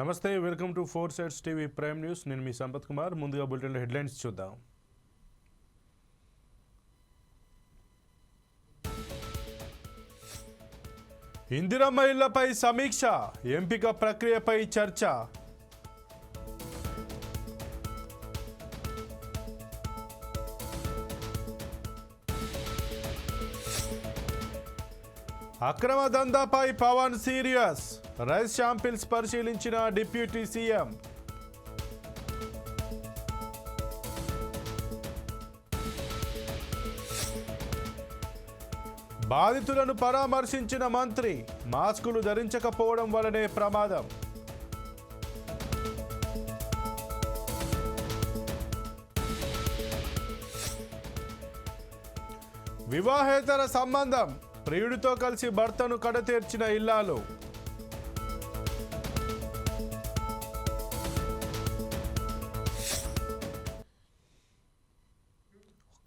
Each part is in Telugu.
నమస్తే welcome to four sides TV prime news. నేను మీ సంపత్ కుమార్. ముందుగా బులెటిన్ హెడ్లైన్స్ చూద్దాం. ఇందిరమ్మ ఇళ్ళపై సమీక్ష ఎంపిక ప్రక్రియపై చర్చ. అక్రమ దందాపై పవన్ సీరియస్. రైస్ శాంపిల్స్ పరిశీలించిన డిప్యూటీ సీఎం. బాధితులను పరామర్శించిన మంత్రి మాస్కులు ధరించకపోవడం వలనే ప్రమాదం. వివాహేతర సంబంధం ప్రియుడితో కలిసి భర్తను కడతీర్చిన ఇల్లాలు.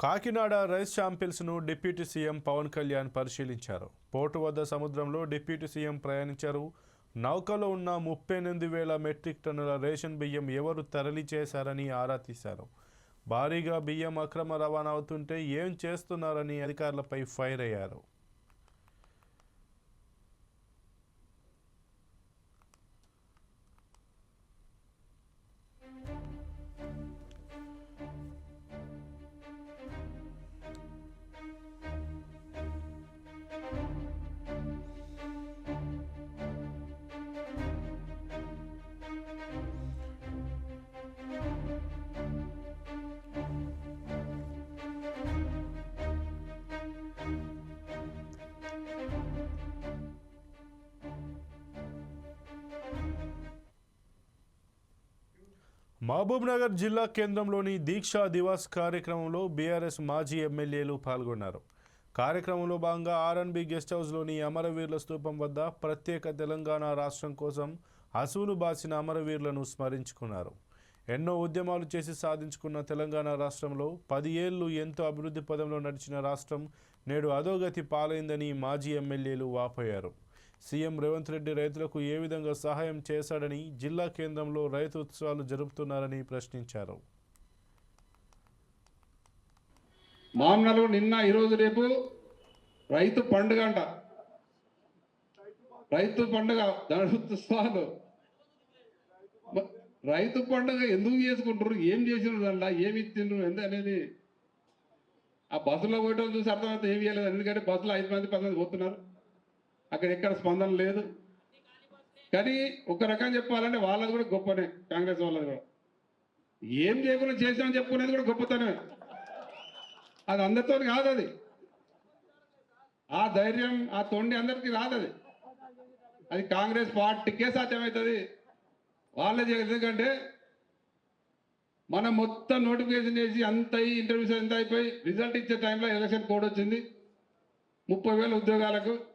కాకినాడ రైస్ శాంపిల్స్ను డిప్యూటీ సీఎం పవన్ కళ్యాణ్ పరిశీలించారు. పోర్టు వద్ద సముద్రంలో డిప్యూటీ సీఎం ప్రయాణించారు. నౌకలో ఉన్న ముప్పై ఎనిమిది వేల మెట్రిక్ టన్నుల రేషన్ బియ్యం ఎవరు తరలి చేశారని ఆరా తీశారు. భారీగా బియ్యం అక్రమ రవాణా అవుతుంటే ఏం చేస్తున్నారని అధికారులపై ఫైర్ అయ్యారు. మహబూబ్నగర్ జిల్లా కేంద్రంలోని దీక్షా దివాస్ కార్యక్రమంలో బీఆర్ఎస్ మాజీ ఎమ్మెల్యేలు పాల్గొన్నారు. కార్యక్రమంలో భాగంగా ఆర్ఎన్బి గెస్ట్ హౌస్లోని అమరవీరుల స్థూపం వద్ద ప్రత్యేక తెలంగాణ రాష్ట్రం కోసం అసువులు బాసిన అమరవీరులను స్మరించుకున్నారు. ఎన్నో ఉద్యమాలు చేసి సాధించుకున్న తెలంగాణ రాష్ట్రంలో పది ఏళ్ళు ఎంతో అభివృద్ధి పదంలో నడిచిన రాష్ట్రం నేడు అధోగతి పాలైందని మాజీ ఎమ్మెల్యేలు వాపోయారు. సీఎం రేవంత్ రెడ్డి రైతులకు ఏ విధంగా సహాయం చేశాడని జిల్లా కేంద్రంలో రైతు ఉత్సవాలు జరుపుతున్నారని ప్రశ్నించారు. మామూలు నిన్న ఈరోజు రేపు రైతు పండుగ అంట. రైతు పండుగ దండోత్సవాలు రైతు పండుగ ఎందుకు చేసుకుంటారు ఏం చేసినారు దాంట్లో? ఏమి ఇచ్చిండ్రు? ఎంత అనేది? ఆ బస్సులో పోయటం చూసి అర్థమైతే ఏమి చేయలేదు ఎందుకంటే బస్సులో ఐదు మంది పది మంది పోతున్నారు. అక్కడ ఎక్కడ స్పందన లేదు. కానీ ఒక రకం చెప్పాలంటే వాళ్ళది కూడా గొప్పనే కాంగ్రెస్ వాళ్ళది కూడా. ఏం చేయకుండా చేసామని చెప్పుకునేది కూడా గొప్పతనమే. అది అందరితో కాదు అది. ఆ ధైర్యం ఆ తొండి అందరికీ రాదు అది. అది కాంగ్రెస్ పార్టీకే సాధ్యమవుతుంది వాళ్ళే చేయాలి. ఎందుకంటే మనం మొత్తం నోటిఫికేషన్ చేసి అంత అయ్యి ఇంటర్వ్యూస్ అంత అయిపోయి రిజల్ట్ ఇచ్చే టైంలో ఎలక్షన్ కోడ్ వచ్చింది. ముప్పై వేల ఉద్యోగాలకు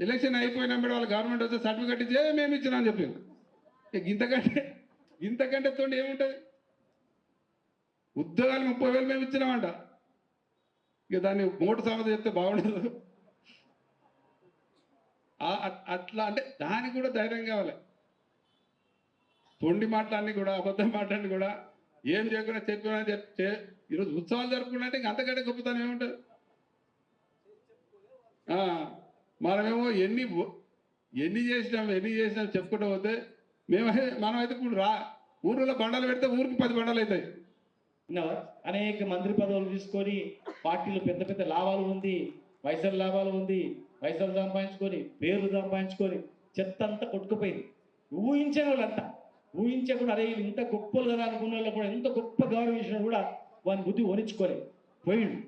ఎలక్షన్ అయిపోయినప్పుడు వాళ్ళ గవర్నమెంట్ వస్తే సర్టిఫికెట్ ఇచ్చే మేము ఇచ్చినా అని ఇక ఇంతకంటే ఇంతకంటే తోండి ఏముంటుంది? ఉద్యోగాలు ముప్పై వేలు మేము ఇచ్చినామంట. ఇక దాన్ని మూట సమత చెప్తే బాగుండదు. అట్- అట్లా అంటే దానికి కూడా ధైర్యం కావాలి. తొండి మాటలన్నీ కూడా అబద్ధం మాటలన్నీ కూడా ఏం చేయకుండా చెప్పినా చెప్తే ఈరోజు ఉత్సవాలు జరుపుకున్నట్టు ఇంక అంతకంటే గొప్పతనం ఏముంటుంది? ఆ, మనమేమో ఎన్ని ఎన్ని చేసినాం ఎన్ని చేసినాం చెప్పుకుంటూ పోతే మేమైతే మనమైతే ఇప్పుడు రా ఊరిలో బండలు పెడితే ఊరికి పది బండలు అవుతాయి. అనేక మంత్రి పదవులు తీసుకొని పార్టీలు పెద్ద పెద్ద లాభాలు ఉంది పైసలు లాభాలు ఉంది పైసలు సంపాదించుకొని పేర్లు సంపాదించుకొని చెత్త అంతా కొట్టుకుపోయింది. ఊహించని వాళ్ళంతా. ఊహించకుండా అరే ఇంత గొప్పలు కదా అనుకున్న వాళ్ళు కూడా ఎంత గొప్ప గౌరవించినా కూడా వాని బుద్ధి ఓనించుకోలేదు పోయిండు.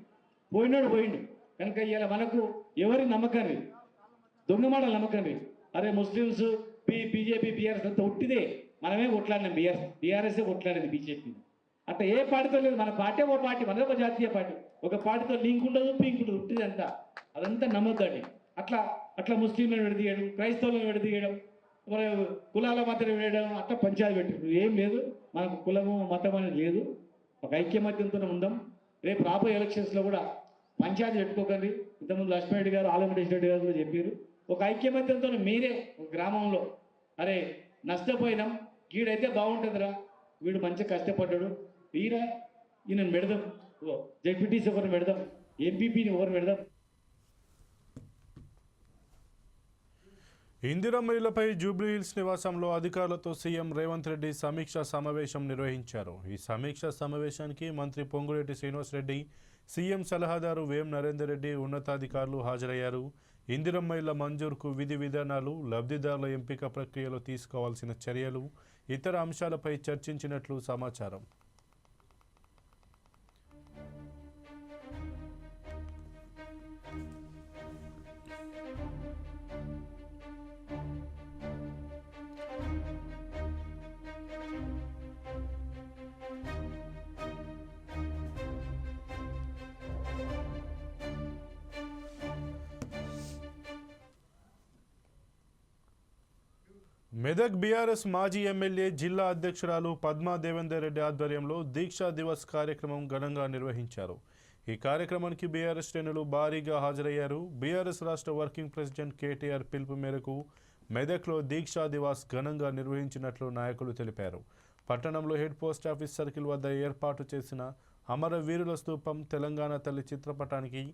పోయినాడు పోయిండు. కనుక ఇవాళ మనకు ఎవరి నమ్మకం లేదు. దొంగ మాట నమ్మకం లేదు అరే ముస్లిమ్స్ బి బీజేపీ బీఆర్ఎస్ అంతా ఉట్టిదే మనమే ఓట్లాడినాం బీఆర్ఎస్ బీఆర్ఎస్ఏ ఓట్లాడింది బీజేపీ అట్లా ఏ పార్టీతో లేదు మన పార్టీ ఒక పార్టీ మనది ఒక జాతీయ పార్టీ. ఒక పార్టీతో లింక్ ఉండదు పింక్ ఉండదు ఉట్టిది అంతా. అదంతా నమ్మకండి అట్లా అట్లా ముస్లింలను విడదీయడం క్రైస్తవులను విడదీయడం మరి కులాల మధ్యన వేయడం అట్లా పంచాయతీ పెట్టారు ఏం లేదు మనకు కులము మతం అనేది లేదు. ఒక ఐక్యమత్యంతో ఉందాం. రేపు రాబోయే ఎలక్షన్స్లో కూడా పంచాయతీ పెట్టుకోకండి. ఇంతకుముందు లక్ష్మణరెడ్డి గారు ఆలమరెడ్డి రెడ్డి గారు కూడా చెప్పారు ఒక ఐక్యమత్యంతో మీరే ఒక గ్రామంలో అరే నష్టపోయినాం వీడైతే బాగుంటుందిరా వీడు మంచిగా కష్టపడ్డాడు వీరా ఈయన పెడదాం జడ్పీటీసీ ఒకరిని పెడదాం ఎంపీపీని ఒకరు పెడదాం ఇందిరమ్మ జూబ్లీహిల్స్ నివాసంలో అధికారులతో సీఎం రేవంత్ రెడ్డి సమీక్షా సమావేశం నిర్వహించారు. ఈ సమీక్షా సమావేశానికి మంత్రి పొంగులేటి శ్రీనివాసరెడ్డి సీఎం సలహాదారు వేం నరేందర్ రెడ్డి ఉన్నతాధికారులు హాజరయ్యారు. ఇందిరమ్మ ఇళ్ళ మంజూరుకు విధి విధానాలు లబ్ధిదారుల ఎంపిక ప్రక్రియలో తీసుకోవాల్సిన చర్యలు ఇతర అంశాలపై చర్చించినట్లు సమాచారం. మెదక్ బీఆర్ఎస్ మాజీ ఎమ్మెల్యే జిల్లా అధ్యక్షురాలు పద్మా దేవేందర్ రెడ్డి ఆధ్వర్యంలో దీక్షా దివస్ కార్యక్రమం ఘనంగా నిర్వహించారు. ఈ కార్యక్రమానికి బీఆర్ఎస్ శ్రేణులు భారీగా హాజరయ్యారు. బీఆర్ఎస్ రాష్ట్ర వర్కింగ్ ప్రెసిడెంట్ కేటీఆర్ పిలుపు మేరకు మెదక్లో దీక్షా దివాస్ ఘనంగా నిర్వహించినట్లు నాయకులు తెలిపారు. పట్టణంలో హెడ్ పోస్ట్ ఆఫీస్ సర్కిల్ వద్ద ఏర్పాటు చేసిన అమరవీరుల స్తూపం తెలంగాణ తల్లి చిత్రపటానికి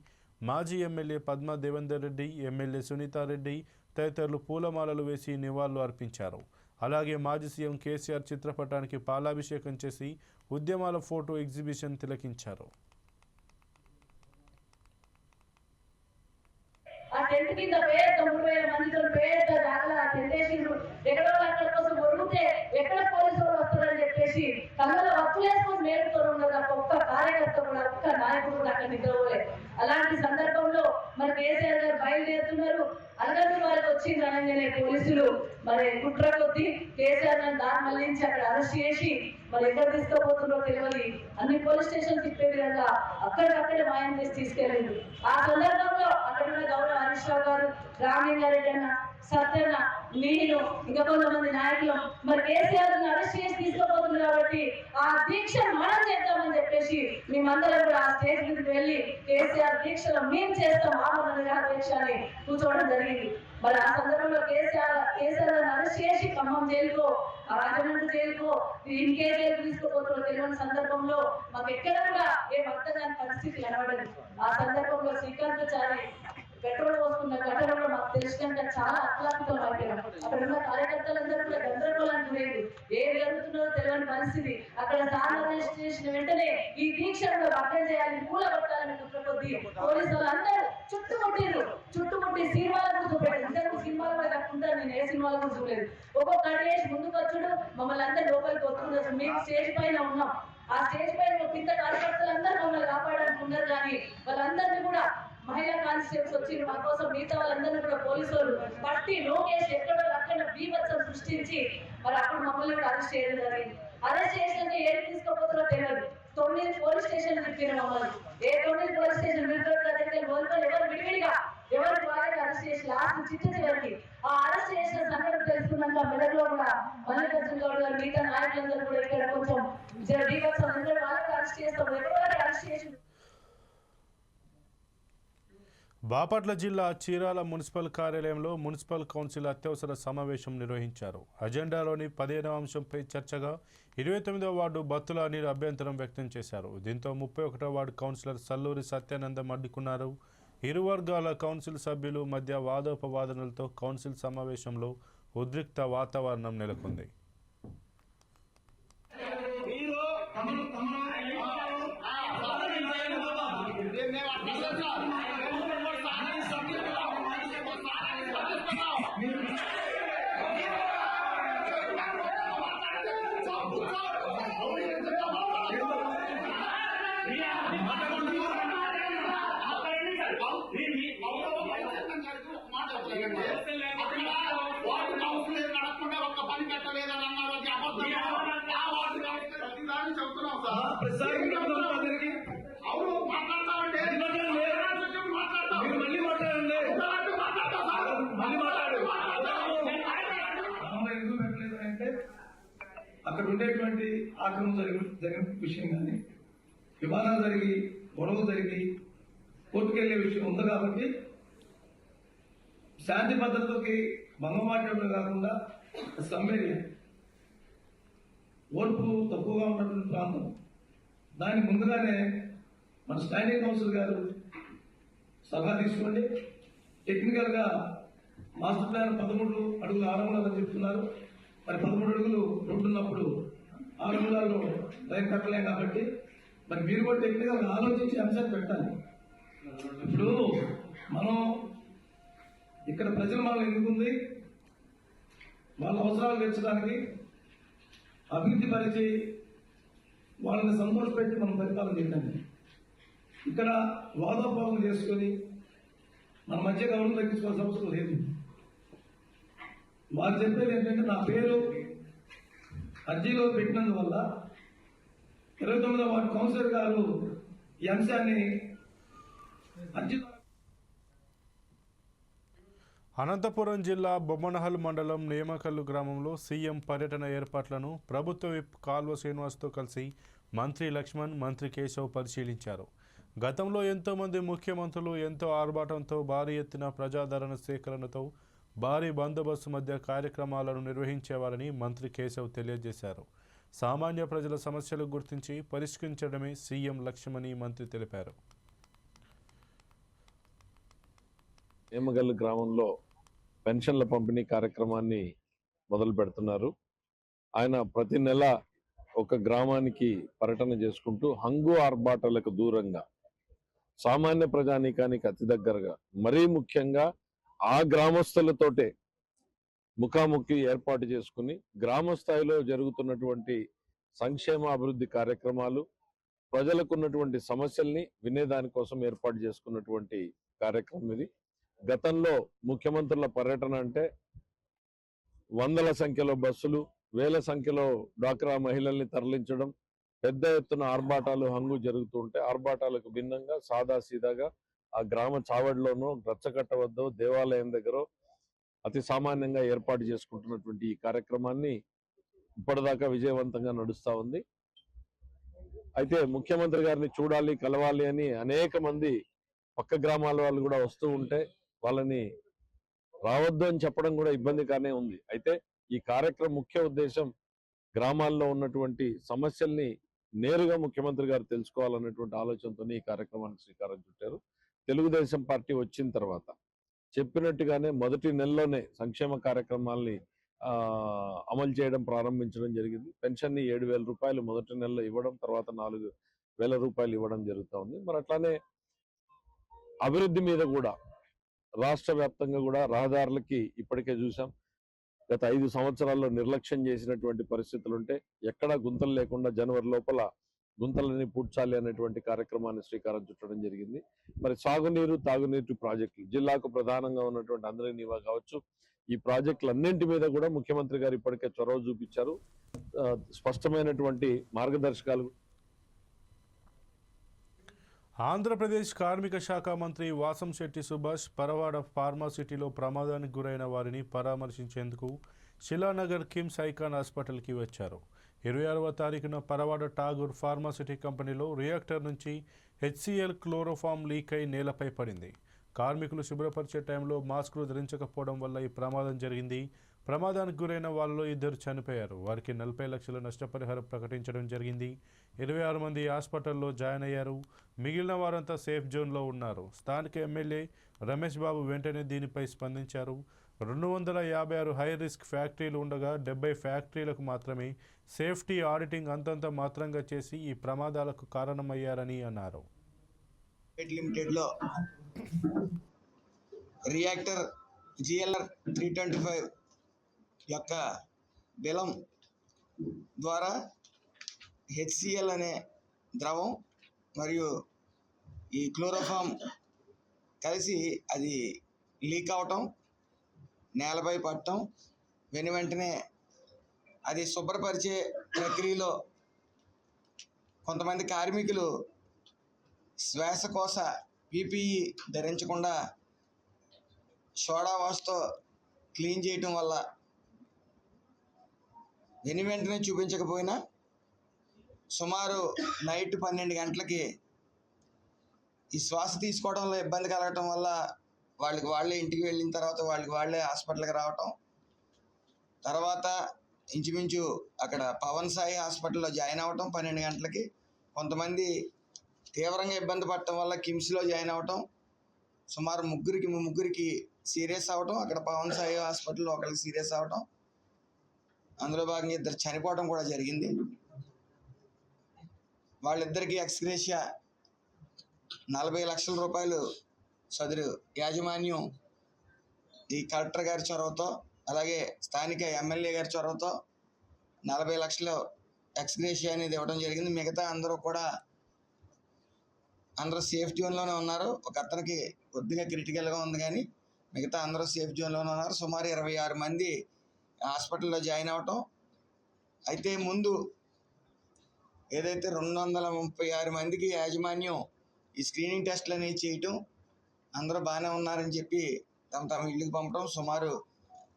మాజీ ఎమ్మెల్యే పద్మా దేవేందర్ రెడ్డి ఎమ్మెల్యే సునీతారెడ్డి తదితరులు పూలమాలలు వేసి నివాళులు అర్పించారు. అలాగే మాజీ సీఎం కేసీఆర్ చిత్రపటానికి పాలాభిషేకం చేసి ఉద్యమాల ఫోటో ఎగ్జిబిషన్ తిలకించారు. ఆ టెంట్ కింద పేరు తొమ్మిది వేల మందితో పేరుతో జాగల టెంట్ వేసిండ్రు ఎక్కడో అక్కడ కోసం ఒరిగితే ఎక్కడ పోలీసు వాళ్ళు వస్తారని చెప్పేసి కళ్ళలో వత్తులేసుకొని నేర్పుతూ ఉన్నారు. తప్ప ఒక్క కార్యకర్త కూడా ఒక్క నాయకుడు కూడా అక్కడ నిద్రపోలేదు. అలాంటి సందర్భంలో మరి కేసీఆర్ గారు బయలుదేరుతున్నారు. అందరూ వాళ్ళకి వచ్చింది అనగానే పోలీసులు. మరి కుట్ర కొద్ది కేసీఆర్ గారిని దారి మళ్ళించి అక్కడ అరెస్ట్ చేసి మరి ఎక్కడ తీసుకోబోతుందో తెలియదు అన్ని పోలీస్ స్టేషన్ తిప్పే విధంగా అక్కడికక్కడే మాయం చేసి తీసుకెళ్ళింది ఆ సందర్భంలో అక్కడ ఉన్న గౌరవ హరీష్ రావు గారు రామలింగారెడ్డి అన్న సత్యన్న నేను ఇంకా కొంతమంది నాయకులు మరి కేసీఆర్ అరెస్ట్ చేసి తీసుకోబోతుంది కాబట్టి ఆ దీక్ష మనం చేద్దామని చెప్పేసి మేమందరం కూడా ఆ స్టేజ్ మీదకి వెళ్ళి కేసీఆర్ దీక్షలు మేము చేస్తాం ఆమరణ నిరాహార దీక్ష అని కూర్చోవడం జరిగింది. మరి ఆ సందర్భంలో కేసీఆర్ కేసీఆర్ అరెస్ట్ చేసి ఖమ్మం జైలుకో రాజమండ్రి జైలుకో ఇంకే జైలు తీసుకోబోతున్న తెలియని సందర్భంలో మాకు ఎక్కడ కూడా ఏ భర్త కాని పరిస్థితి కనబడదు ఆ సందర్భంలో శ్రీకాంత్ చారి పెట్రోల్ పోసుకున్న ఘటనలో మాకు తెలిసినాక చాలా అక్లాంతం అయిపోయాం. అక్కడ ఉన్న కార్యకర్తలందరూ కూడా గందరగోళానికి లేదు ఏం జరుగుతుందో తెలియని పరిస్థితి. అక్కడ సార్ చేసిన వెంటనే ఈ దీక్షలను భగ్నం చేయాలని పూల కొట్టాలని కుట్ర కొద్ది పోలీసు అందరూ చుట్టుముట్టిరు చుట్టుముట్టి సినిమాలకు చూపలేదు. ఇంతకు సినిమాలు కూడా కాకుండా నేను ఏ సినిమాలకు చూపలేదు ఒక్కొక్కటి వేసి ముందుకు వచ్చుడు మమ్మల్ని అందరూ లోపలికి వస్తుండొచ్చు. మేము స్టేజ్ పైన ఉన్నాం. ఆ స్టేజ్ పైన కింద కార్యకర్తలందరూ మమ్మల్ని కాపాడడానికి ఉన్నారు కానీ వాళ్ళందరినీ కూడా మహిళా వచ్చింది మా కోసం మిగతా వాళ్ళందరినీ కూడా పోలీసు వాళ్ళు పట్టి లోకేష్ ఎక్కడో అక్కడ బీభత్సం సృష్టించి మరి అప్పుడు మమ్మల్ని కూడా అరెస్ట్ చేయడం జరిగింది. అరెస్ట్ చేసినాక ఏది తీసుకోపోతారో తెలియదు తొమ్మిది పోలీస్ స్టేషన్ తిప్పిన మమ్మల్ని. ఏ తొమ్మిది పోలీస్ స్టేషన్ విడిపోయిన దగ్గర ఎవరు విడివిడిగా ఎవరు వాళ్ళకి అరెస్ట్ చేసి లాస్ట్ చిట్ట చివరికి ఆ అరెస్ట్ చేసిన సంఘటన తెలుసుకున్నాక మెదడులో కూడా మల్లికార్జున గౌడ్ గారు మిగతా నాయకులందరూ కూడా ఇక్కడ కొంచెం జర అందరూ వాళ్ళకి అరెస్ట్ చేస్తాం. ఎవరు అరెస్ట్ చేసి బాపట్ల జిల్లా చీరాల మున్సిపల్ కార్యాలయంలో మున్సిపల్ కౌన్సిల్ అత్యవసర సమావేశం నిర్వహించారు. అజెండాలోని పదిహేనవ అంశంపై చర్చగా ఇరవై తొమ్మిదవ వార్డు బత్తుల అనిల్ అభ్యంతరం వ్యక్తం చేశారు. దీంతో ముప్పై ఒకటో వార్డు కౌన్సిలర్ సల్లూరి సత్యానందం అడ్డుకున్నారు. ఇరు వర్గాల కౌన్సిల్ సభ్యులు మధ్య వాదోపవాదనలతో కౌన్సిల్ సమావేశంలో ఉద్రిక్త వాతావరణం నెలకొంది. ఉండేటువంటి ఆక్రమణ జరిగిన జరిగిన విషయం కానీ వివాదాలు జరిగి గొడవ జరిగి కోర్టుకెళ్ళే విషయం ఉంది కాబట్టి శాంతి భద్రతకి భంగం మాట్లాడడం కాకుండా సమ్మేరి ఓర్పు తక్కువగా ఉన్నటువంటి ప్రాంతం. దానికి ముందుగానే మన స్టాండింగ్ కౌన్సిల్ గారు సలహా తీసుకోండి. టెక్నికల్గా మాస్టర్ ప్లాన్ పదమూడు అడుగులు ఆరు అని చెప్తున్నారు. మరి పదమూడు అడుగులు రోడ్డు ఉన్నప్పుడు ఆరు అంగుళాలు లైన్ కట్టలేం కాబట్టి మరి మీరు కూడా టెక్నికల్ ఆలోచించి అంశాలు పెట్టాలి. ఇప్పుడు మనం ఇక్కడ ప్రజలు మనం ఎందుకుంది వాళ్ళ అవసరాలు తీర్చడానికి అభివృద్ధి పరిచి వాళ్ళని సంతోషపెట్టి మనం పరిపాలన చేయడానికి. ఇక్కడ వాదోపాదం చేసుకొని మన మధ్య గౌరవం తగ్గించుకోవాల్సిన అవసరం లేదు. వారు చెప్పేది ఏంటంటే నా పేరు అర్జీలో పెట్టినందువల్ల ఇరవై తొమ్మిదో వార్డు కౌన్సిలర్ గారు ఈ అంశాన్ని అర్జీ అనంతపురం జిల్లా బొమ్మనహల్ మండలం నేమకల్లు గ్రామంలో సీఎం పర్యటన ఏర్పాట్లను ప్రభుత్వ విప్ కాల్వ శ్రీనివాస్తో కలిసి మంత్రి లక్ష్మణ్ మంత్రి కేశవ్ పరిశీలించారు. గతంలో ఎంతోమంది ముఖ్యమంత్రులు ఎంతో ఆర్భాటంతో భారీ ఎత్తున ప్రజాదరణ సేకరణతో భారీ బందోబస్తు మధ్య కార్యక్రమాలను నిర్వహించేవారని మంత్రి కేశవ్ తెలియజేశారు. సామాన్య ప్రజల సమస్యలు గుర్తించి పరిష్కరించడమే సీఎం లక్ష్యమని మంత్రి తెలిపారు. ఏమగల్లు గ్రామంలో పెన్షన్ల పంపిణీ కార్యక్రమాన్ని మొదలు పెడుతున్నారు. ఆయన ప్రతి నెల ఒక గ్రామానికి పర్యటన చేసుకుంటూ హంగు ఆర్భాటాలకు దూరంగా సామాన్య ప్రజానీకానికి అతి దగ్గరగా మరీ ముఖ్యంగా ఆ గ్రామస్తులతోటే ముఖాముఖి ఏర్పాటు చేసుకుని గ్రామ స్థాయిలో జరుగుతున్నటువంటి సంక్షేమ అభివృద్ధి కార్యక్రమాలు ప్రజలకు ఉన్నటువంటి సమస్యల్ని వినేదాని కోసం ఏర్పాటు చేసుకున్నటువంటి కార్యక్రమం ఇది. గతంలో ముఖ్యమంత్రుల పర్యటన అంటే వందల సంఖ్యలో బస్సులు వేల సంఖ్యలో డ్వాక్రా మహిళల్ని తరలించడం పెద్ద ఎత్తున ఆర్భాటాలు హంగు జరుగుతుంటే ఆర్భాటాలకు భిన్నంగా సాదా సీదాగా ఆ గ్రామ చావడిలోనూ రచ్చకట్ట వద్ద దేవాలయం దగ్గర అతి సామాన్యంగా ఏర్పాటు చేసుకుంటున్నటువంటి ఈ కార్యక్రమాన్ని ఇప్పటిదాకా విజయవంతంగా నడుస్తూ ఉంది. అయితే ముఖ్యమంత్రి గారిని చూడాలి కలవాలి అని అనేక మంది పక్క గ్రామాల వాళ్ళు కూడా వస్తూ ఉంటే వాళ్ళని రావద్దు అని చెప్పడం కూడా ఇబ్బందిగానే ఉంది. అయితే ఈ కార్యక్రమం ముఖ్య ఉద్దేశం గ్రామాల్లో ఉన్నటువంటి సమస్యల్ని నేరుగా ముఖ్యమంత్రి గారు తెలుసుకోవాలన్నటువంటి ఆలోచనతోనే ఈ కార్యక్రమానికి శ్రీకారం చుట్టారు. తెలుగుదేశం పార్టీ వచ్చిన తర్వాత చెప్పినట్టుగానే మొదటి నెలలోనే సంక్షేమ కార్యక్రమాల్ని అమలు చేయడం ప్రారంభించడం జరిగింది. పెన్షన్ని ఏడు వేల రూపాయలు మొదటి నెలలో ఇవ్వడం తర్వాత నాలుగు వేల రూపాయలు ఇవ్వడం జరుగుతూ ఉంది. మరి అట్లానే అభివృద్ధి మీద కూడా రాష్ట్ర వ్యాప్తంగా కూడా రహదారులకి ఇప్పటికే చూసాం. గత ఐదు సంవత్సరాల్లో నిర్లక్ష్యం చేసినటువంటి పరిస్థితులు ఉంటే ఎక్కడా గుంతలు లేకుండా జనవరి లోపల గుంతలని పూడ్చాలి అనేటువంటి కార్యక్రమాన్ని శ్రీకారం చుట్టడం జరిగింది. మరి సాగునీరు తాగునీటి ప్రాజెక్టులు జిల్లాకు ప్రధానంగా ఉన్నటువంటి అందరి నీవా కావచ్చు. ఈ ప్రాజెక్టులు అన్నింటి మీద కూడా ముఖ్యమంత్రి గారు ఇప్పటికే చొరవ చూపించారు. స్పష్టమైనటువంటి మార్గదర్శకాలు ఆంధ్రప్రదేశ్ కార్మిక శాఖ మంత్రి వాసంశెట్టి సుభాష్ పరవాడ ఫార్మాసిటీలో ప్రమాదానికి గురైన వారిని పరామర్శించేందుకు శిలానగర్ కిమ్స్ ఐకాన్ హాస్పిటల్కి వచ్చారు. ఇరవై ఆరవ తారీఖున పరవాడ టాగూర్ ఫార్మాసిటీ కంపెనీలో రియాక్టర్ నుంచి హెచ్సిఎల్ క్లోరోఫామ్ లీక్ అయి నేలపై పడింది. కార్మికులు శుభ్రపరిచే టైంలో మాస్కులు ధరించకపోవడం వల్ల ఈ ప్రమాదం జరిగింది. ప్రమాదానికి గురైన వాళ్ళలో ఇద్దరు చనిపోయారు. వారికి నలభై లక్షల నష్టపరిహారం ప్రకటించడం జరిగింది. ఇరవై ఆరు మంది హాస్పిటల్లో జాయిన్ అయ్యారు. మిగిలిన వారంతా సేఫ్ జోన్లో ఉన్నారు. స్థానిక ఎమ్మెల్యే రమేష్ బాబు వెంటనే దీనిపై స్పందించారు. రెండు వందల యాభై ఆరు హై రిస్క్ ఫ్యాక్టరీలు ఉండగా డెబ్బై ఫ్యాక్టరీలకు మాత్రమే సేఫ్టీ ఆడిటింగ్ అంతంత మాత్రంగా చేసి ఈ ప్రమాదాలకు కారణమయ్యారని అన్నారు. లిమిటెడ్లో reactor GLR three twenty five యొక్క బెలం ద్వారా హెచ్సిఎల్ అనే ద్రవం మరియు ఈ క్లోరోఫామ్ కలిసి అది లీక్ అవటం నేలపై పట్టడం వెను వెంటనే అది శుభ్రపరిచే ప్రక్రియలో కొంతమంది కార్మికులు శ్వాసకోశ పీపీఈ ధరించకుండా సోడా వాష్తో క్లీన్ చేయటం వల్ల వెను వెంటనే చూపించకపోయినా సుమారు నైట్ పన్నెండు గంటలకి ఈ శ్వాస తీసుకోవడంలో ఇబ్బంది కలగటం వల్ల వాళ్ళకి వాళ్ళే ఇంటికి వెళ్ళిన తర్వాత వాళ్ళకి వాళ్ళే హాస్పిటల్కి రావటం. తర్వాత ఇంచుమించు అక్కడ పవన్ సాయి హాస్పిటల్లో జాయిన్ అవ్వటం పన్నెండు గంటలకి. కొంతమంది తీవ్రంగా ఇబ్బంది పడటం వల్ల కిమ్స్లో జాయిన్ అవ్వటం. సుమారు ముగ్గురికి ముగ్గురికి సీరియస్ అవ్వటం. అక్కడ పవన్ సాయి హాస్పిటల్లో ఒకరికి సీరియస్ అవ్వటం. అందులో భాగంగా ఇద్దరు చనిపోవడం కూడా జరిగింది. వాళ్ళిద్దరికి ఎక్స్గ్రేషియా నలభై లక్షల రూపాయలు సదరు యాజమాన్యం ఈ కలెక్టర్ గారి చొరవతో అలాగే స్థానిక ఎమ్మెల్యే గారి చొరవతో నలభై లక్షలు ఎక్స్గ్రేషియా అనేది ఇవ్వడం జరిగింది. మిగతా అందరూ కూడా అందరూ సేఫ్ జోన్లోనే ఉన్నారు. ఒక అతనికి కొద్దిగా క్రిటికల్గా ఉంది కానీ మిగతా అందరూ సేఫ్ జోన్లోనే ఉన్నారు. సుమారు ఇరవై ఆరు మంది హాస్పిటల్లో జాయిన్ అవ్వటం. అయితే ముందు ఏదైతే రెండు వందల ముప్పై ఆరు మందికి యాజమాన్యం ఈ స్క్రీనింగ్ టెస్ట్లు అనేవి చేయటం అందరూ బాగానే ఉన్నారని చెప్పి తమ తమ ఇళ్ళకి పంపడం సుమారు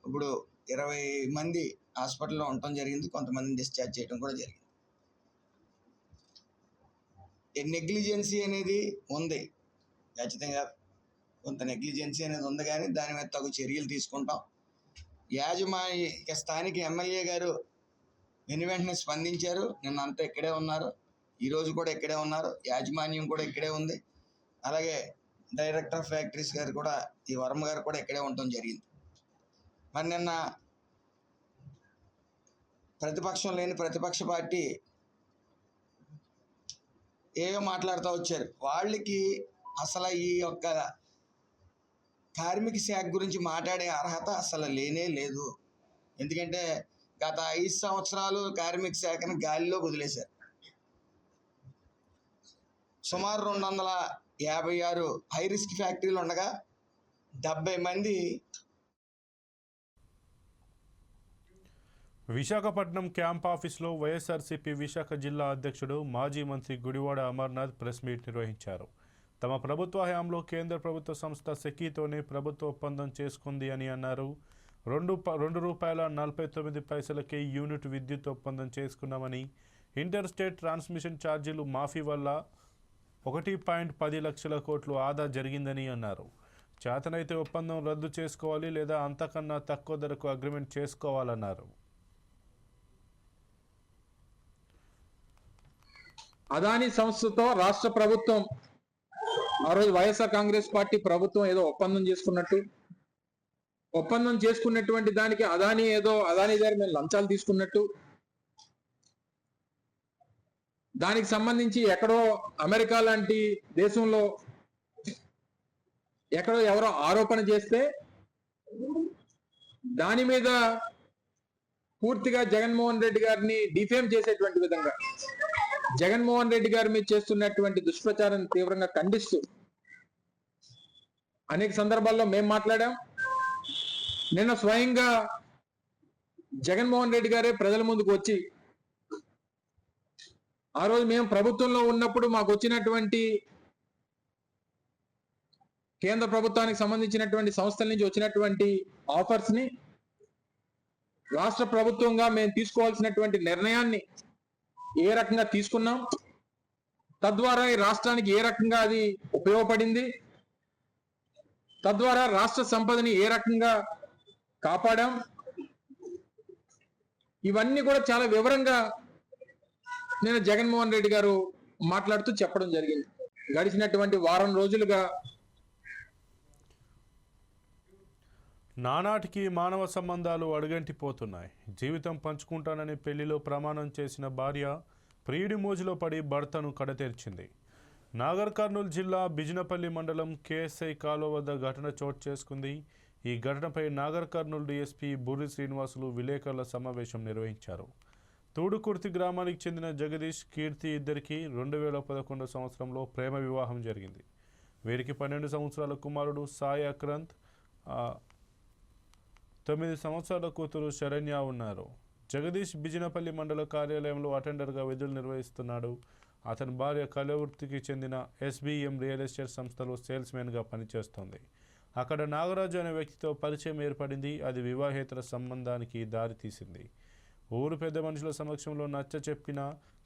ఇప్పుడు ఇరవై మంది హాస్పిటల్లో ఉండటం జరిగింది. కొంతమందిని డిశ్చార్జ్ చేయడం కూడా జరిగింది. నెగ్లిజెన్సీ అనేది ఉంది. ఖచ్చితంగా కొంత నెగ్లిజెన్సీ అనేది ఉంది కానీ దాని మీద తగు చర్యలు తీసుకుంటాం. యాజమాన్య స్థానిక ఎమ్మెల్యే గారు వెను వెంటనే స్పందించారు. నిన్న అంతా ఇక్కడే ఉన్నారు. ఈరోజు కూడా ఇక్కడే ఉన్నారు. యాజమాన్యం కూడా ఇక్కడే ఉంది. అలాగే డైరెక్టర్ ఆఫ్ ఫ్యాక్టరీస్ గారు కూడా ఈ వర్మ గారు కూడా ఇక్కడే ఉండటం జరిగింది. మరి నిన్న ప్రతిపక్షం లేని ప్రతిపక్ష పార్టీ ఏవో మాట్లాడుతూ వచ్చారు. వాళ్ళకి అసలు ఈ యొక్క కార్మిక శాఖ గురించి మాట్లాడే అర్హత అసలు లేనే లేదు. ఎందుకంటే గత ఐదు సంవత్సరాలు కార్మిక శాఖను గాలిలో వదిలేశారు. సుమారు రెండు వందల యాభై ఆరు హై రిస్క్ ఫ్యాక్టరీలు ఉండగా డెబ్బై మంది విశాఖపట్నం క్యాంప్ ఆఫీస్లో వైఎస్ఆర్సీపీ విశాఖ జిల్లా అధ్యక్షుడు మాజీ మంత్రి గుడివాడ అమర్నాథ్ ప్రెస్ మీట్ నిర్వహించారు. తమ ప్రభుత్వ హయాంలో కేంద్ర ప్రభుత్వ సంస్థ సెకీతోనే ప్రభుత్వ ఒప్పందం చేసుకుంది అని అన్నారు. రెండు రెండు రూపాయల నలభై తొమ్మిది పైసలకే యూనిట్ విద్యుత్ ఒప్పందం చేసుకున్నామని ఇంటర్ స్టేట్ ట్రాన్స్మిషన్ ఛార్జీలు మాఫీ వల్ల ఒకటి పాయింట్ పది లక్షల కోట్లు ఆదా జరిగిందని అన్నారు. చేతనైతే ఒప్పందం రద్దు చేసుకోవాలి లేదా అంతకన్నా తక్కువ ధరకు అగ్రిమెంట్ చేసుకోవాలన్నారు. అదాని సంస్థతో రాష్ట్ర ప్రభుత్వం ఆ రోజు వైఎస్ఆర్ కాంగ్రెస్ పార్టీ ప్రభుత్వం ఏదో ఒప్పందం చేసుకున్నట్టు. ఒప్పందం చేసుకున్నటువంటి దానికి అదాని ఏదో అదాని దగ్గర మేము లంచాలు తీసుకున్నట్టు. దానికి సంబంధించి ఎక్కడో అమెరికా లాంటి దేశంలో ఎక్కడో ఎవరో ఆరోపణ చేస్తే దాని మీద పూర్తిగా జగన్మోహన్ రెడ్డి గారిని డిఫేమ్ చేసేటువంటి విధంగా జగన్మోహన్ రెడ్డి గారి మీద చేస్తున్నటువంటి దుష్ప్రచారం తీవ్రంగా ఖండిస్తూ అనేక సందర్భాల్లో మేము మాట్లాడాం. నిన్న స్వయంగా జగన్మోహన్ రెడ్డి గారే ప్రజల ముందుకు వచ్చి ఆ రోజు మేము ప్రభుత్వంలో ఉన్నప్పుడు మాకు వచ్చినటువంటి కేంద్ర ప్రభుత్వానికి సంబంధించినటువంటి సంస్థల నుంచి వచ్చినటువంటి ఆఫర్స్ని రాష్ట్ర ప్రభుత్వంగా మేము తీసుకోవాల్సినటువంటి నిర్ణయాన్ని ఏ రకంగా తీసుకున్నాం తద్వారా ఈ రాష్ట్రానికి ఏ రకంగా అది ఉపయోగపడింది తద్వారా రాష్ట్ర సంపదని ఏ రకంగా కాపాడాం. ఇవన్నీ కూడా చాలా వివరంగా నేను జగన్మోహన్ రెడ్డి గారు మాట్లాడుతూ చెప్పడం జరిగింది. గడిచినటువంటి వారం రోజులుగా నానాటికి మానవ సంబంధాలు అడుగంటిపోతున్నాయి. జీవితం పంచుకుంటానని పెళ్ళిలో ప్రమాణం చేసిన భార్య ప్రియుడి మోజులో పడి భర్తను కడతీర్చింది. నాగర్ కర్నూలు జిల్లా బిజినపల్లి మండలం కేఎస్ఐ కాలువ వద్ద ఘటన చోటు చేసుకుంది. ఈ ఘటనపై నాగర్ కర్నూలు డీఎస్పీ బుర్రి శ్రీనివాసులు విలేకరుల సమావేశం నిర్వహించారు. తూడుకుర్తి గ్రామానికి చెందిన జగదీష్ కీర్తి ఇద్దరికి రెండు వేల పదకొండు సంవత్సరంలో ప్రేమ వివాహం జరిగింది. వీరికి పన్నెండు సంవత్సరాల కుమారుడు సాయి అక్రంత్ తొమ్మిది సంవత్సరాల కూతురు శరణ్య ఉన్నారు. జగదీష్ బిజినపల్లి మండల కార్యాలయంలో అటెండర్గా విధులు నిర్వహిస్తున్నాడు. అతని భార్య కలవృత్తికి చెందిన ఎస్బీఎం రియల్ ఎస్టేట్ సంస్థలో సేల్స్మెన్గా పనిచేస్తోంది. అక్కడ నాగరాజు అనే వ్యక్తితో పరిచయం ఏర్పడింది. అది వివాహేతర సంబంధానికి దారితీసింది. ఊరు పెద్ద మనుషుల సమక్షంలో నచ్చ చెప్పిన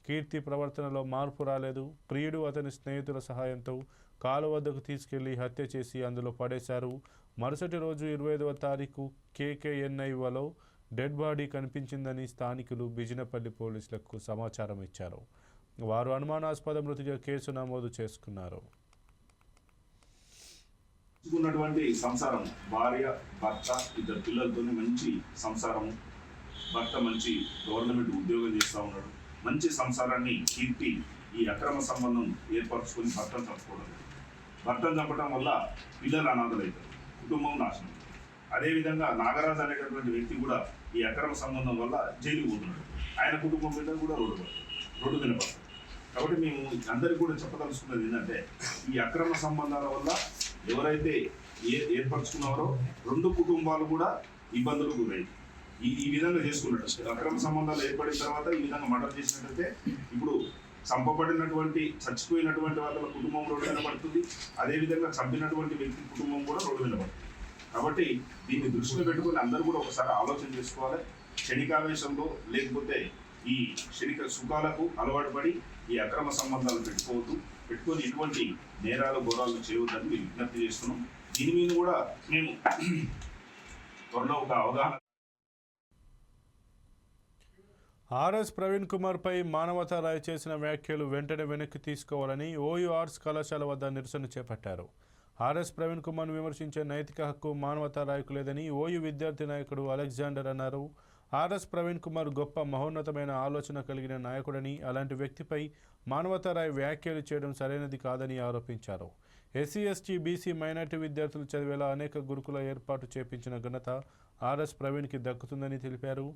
కీర్తి ప్రవర్తనలో మార్పు రాలేదు. ప్రియుడు అతని స్నేహితుల సహాయంతో కాలు వద్దకు తీసుకెళ్ళి హత్య చేసి అందులో పడేశారు. మరుసటి రోజు ఇరవై ఐదవ తారీఖు కేకేఎన్ఐవలో డెడ్ బాడీ కనిపించిందని స్థానికులు బిజినపల్లి పోలీసులకు సమాచారం ఇచ్చారు. వారు అనుమానాస్పద మృతిగా కేసు నమోదు చేసుకున్నారు. సంసారం భార్య భర్త ఇద్దరు పిల్లలతోనే మంచి సంసారం భర్త మంచి గవర్నమెంట్ ఉద్యోగం చేస్తూ ఉన్నాడు. మంచి సంసారాన్ని కీర్తి ఈ అక్రమ సంబంధం ఏర్పరచుకొని భర్తను చంపుకోవడం. భర్తను చంపడం వల్ల పిల్లలు అనాథలవుతారు కుటుంబం నాశనం. అదేవిధంగా నాగరాజు అనేటటువంటి వ్యక్తి కూడా ఈ అక్రమ సంబంధం వల్ల జైలుకు పోతున్నాడు. ఆయన కుటుంబం మీద కూడా రోడ్డు పడతారు రోడ్డు మీద పడతారు. కాబట్టి మేము అందరికీ కూడా చెప్పదలుచుకున్నది ఏంటంటే ఈ అక్రమ సంబంధాల వల్ల ఎవరైతే ఏ ఏర్పరచుకున్నారో రెండు కుటుంబాలు కూడా ఇబ్బందులకు గురయ్యాయి. ఈ ఈ విధంగా చేసుకున్నట్టు అక్రమ సంబంధాలు ఏర్పడిన తర్వాత ఈ విధంగా మర్డర్ చేసినట్టయితే ఇప్పుడు చంపబడినటువంటి చచ్చిపోయినటువంటి వాళ్ళ కుటుంబం రోడ్డు మీద పడుతుంది. అదేవిధంగా చంపినటువంటి వ్యక్తి కుటుంబం కూడా రోడ్డు మీద పడుతుంది. కాబట్టి దీన్ని దృష్టిలో పెట్టుకొని అందరూ కూడా ఒకసారి ఆలోచన చేసుకోవాలి. క్షణికావేశంలో లేకపోతే ఈ క్షణిక సుఖాలకు అలవాటు పడి ఈ అక్రమ సంబంధాలు పెట్టుకోవద్దు. పెట్టుకొని ఇటువంటి నేరాలు ఘోరాలు చేయవద్దని మేము విజ్ఞప్తి చేస్తున్నాం. దీని మీద కూడా మేము త్వరలో ఒక అవగాహన ఆర్ఎస్ ప్రవీణ్ కుమార్పై మానవతా రాయ్ చేసిన వ్యాఖ్యలు వెంటనే వెనక్కి తీసుకోవాలని ఓయూ ఆర్ట్స్ కళాశాల వద్ద నిరసన చేపట్టారు. ఆర్ఎస్ ప్రవీణ్ కుమార్ను విమర్శించే నైతిక హక్కు మానవతా రాయ్కు లేదని ఓయూ విద్యార్థి నాయకుడు అలెగ్జాండర్ అన్నారు. ఆర్ఎస్ ప్రవీణ్ కుమార్ గొప్ప మహోన్నతమైన ఆలోచన కలిగిన నాయకుడని అలాంటి వ్యక్తిపై మానవతా రాయ్ వ్యాఖ్యలు చేయడం సరైనది కాదని ఆరోపించారు. ఎస్సీ ఎస్టీ బీసీ మైనార్టీ విద్యార్థులు చదివేలా అనేక గురుకుల ఏర్పాటు చేపించిన ఘనత ఆర్ఎస్ ప్రవీణ్కి దక్కుతుందని తెలిపారు.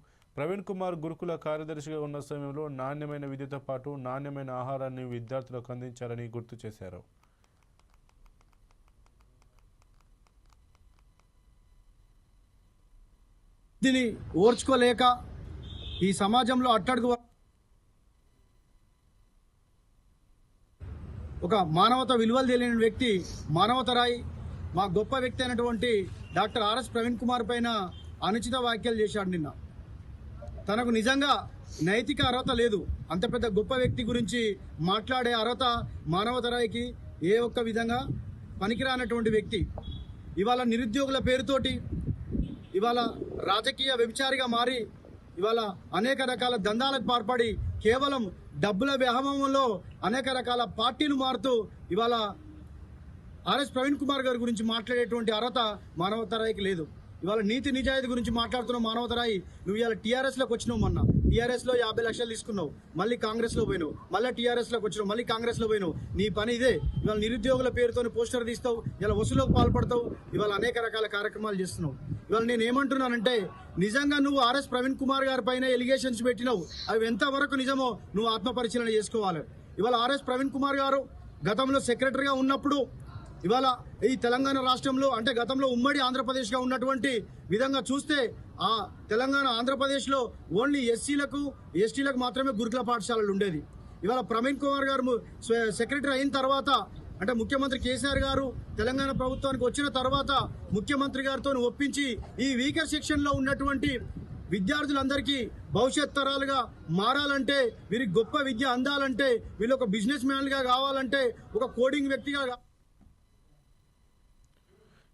ప్రవీణ్ కుమార్ గురుకుల కార్యదర్శిగా ఉన్న సమయంలో నాణ్యమైన విద్యతో పాటు నాణ్యమైన ఆహారాన్ని విద్యార్థులకు అందించారని గుర్తు చేశారు. దీన్ని ఓర్చుకోలేక ఈ సమాజంలో అట్టడుగు ఒక మానవత విలువలు తెలియని వ్యక్తి మానవత రాయి మా గొప్ప వ్యక్తి అయినటువంటి డాక్టర్ ఆర్ఎస్ ప్రవీణ్ కుమార్ పైన అనుచిత వ్యాఖ్యలు చేశాడు నిన్న. తనకు నిజంగా నైతిక అర్హత లేదు. అంత పెద్ద గొప్ప వ్యక్తి గురించి మాట్లాడే అర్హత మానవ తరాయికి ఏ ఒక్క విధంగా పనికిరానటువంటి వ్యక్తి. ఇవాళ నిరుద్యోగుల పేరుతోటి ఇవాళ రాజకీయ వ్యభిచారిగా మారి ఇవాళ అనేక రకాల దందాలకు పాల్పడి కేవలం డబ్బుల వ్యామోహంలో అనేక రకాల పార్టీలు మారుతూ ఇవాళ ఆర్ఎస్ ప్రవీణ్ కుమార్ గారి గురించి మాట్లాడేటువంటి అర్హత మానవతరాయికి లేదు. ఇవాళ నీతి నిజాయితీ గురించి మాట్లాడుతున్న మానవతరాయి. నువ్వు ఇవాళ టీఆర్ఎస్లోకి వచ్చినావు మొన్న. టీఆర్ఎస్లో యాభై లక్షలు తీసుకున్నావు. మళ్ళీ కాంగ్రెస్లో పోయినావు. మళ్ళీ టీఆర్ఎస్లోకి వచ్చినావు. మళ్ళీ కాంగ్రెస్లో పోయినావు. నీ పని ఇదే. ఇవాళ నిరుద్యోగుల పేరుతో పోస్టర్ తీస్తావు. ఇలా వసూలుకు పాల్పడతావు. ఇవాళ అనేక రకాల కార్యక్రమాలు చేస్తున్నావు. ఇవాళ నేను ఏమంటున్నానంటే నిజంగా నువ్వు ఆర్ఎస్ ప్రవీణ్ కుమార్ గారి పైన ఎలిగేషన్స్ పెట్టినావు. అవి ఎంతవరకు నిజమో నువ్వు ఆత్మపరిశీలన చేసుకోవాలి. ఇవాళ ఆర్ఎస్ ప్రవీణ్ కుమార్ గారు గతంలో సెక్రటరీగా ఉన్నప్పుడు ఇవాళ ఈ తెలంగాణ రాష్ట్రంలో అంటే గతంలో ఉమ్మడి ఆంధ్రప్రదేశ్గా ఉన్నటువంటి విధంగా చూస్తే ఆ తెలంగాణ ఆంధ్రప్రదేశ్లో ఓన్లీ ఎస్సీలకు ఎస్టీలకు మాత్రమే గురుకుల పాఠశాలలు ఉండేది. ఇవాళ ప్రవీణ్ కుమార్ గారు సెక్రటరీ అయిన తర్వాత అంటే ముఖ్యమంత్రి కేసీఆర్ గారు తెలంగాణ ప్రభుత్వానికి వచ్చిన తర్వాత ముఖ్యమంత్రి గారితో ఒప్పించి ఈ వీకర్ సెక్షన్లో ఉన్నటువంటి విద్యార్థులందరికీ భవిష్యత్ తరాలుగా మారాలంటే వీరికి గొప్ప విద్య అందాలంటే వీళ్ళు ఒక బిజినెస్ మ్యాన్గా కావాలంటే ఒక కోడింగ్ వ్యక్తిగా